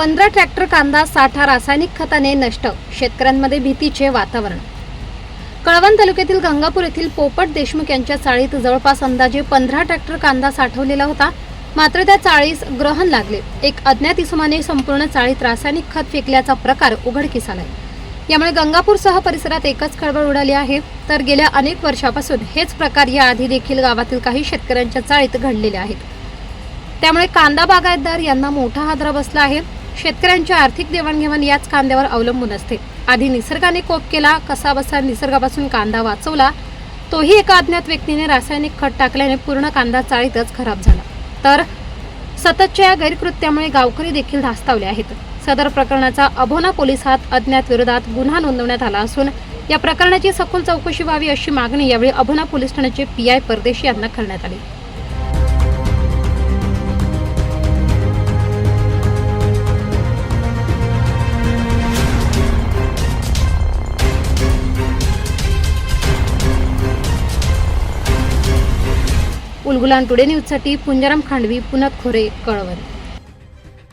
पंधरा ट्रॅक्टर कांदा साठा रासायनिक खताने नष्ट शेतकऱ्यांमध्ये भीतीचे वातावरण. कळवण तालुक्यातील गंगापूर येथील पोपट देशमुख यांच्या चाळीत जवळपास अंदाजे पंधरा ट्रॅक्टर कांदा साठवलेला होता. मात्र त्या चाळीस ग्रहण लागले. एक अज्ञात इसमाने संपूर्ण चाळीत रासायनिक खत फेकल्याचा प्रकार उघडकीस आलाय. यामुळे गंगापूरसह परिसरात एकच खळबळ उडाली आहे. तर गेल्या अनेक वर्षापासून हेच प्रकार याआधी देखील गावातील काही शेतकऱ्यांच्या चाळीत घडलेले आहेत. त्यामुळे कांदा बागायतदार यांना मोठा हादरा बसला आहे. शेतकऱ्यांची आर्थिक देवाणघेवाण याच कांद्यावर अवलंबून असते. आधी निसर्गाने कोप केला कसा बसा निसर्गापासून कांदा वाचवला तोही एका अज्ञात व्यक्तीने रासायनिक खत टाकल्याने पूर्ण कांदा चाळीतच खराब झाला. तर सततच्या या गैरकृत्यामुळे गावकरी देखील धास्तावले आहेत. सदर प्रकरणाचा अभोना पोलिसात अज्ञात विरोधात गुन्हा नोंदवण्यात आला असून या प्रकरणाची सखोल चौकशी व्हावी अशी मागणी यावेळी अभोना पोलीस ठाण्याचे पी आय परदेशी यांना करण्यात आली. उलगुलान टुडे न्यूजसाठी पुंजाराम खांडवी पुनत खोरे कळवण.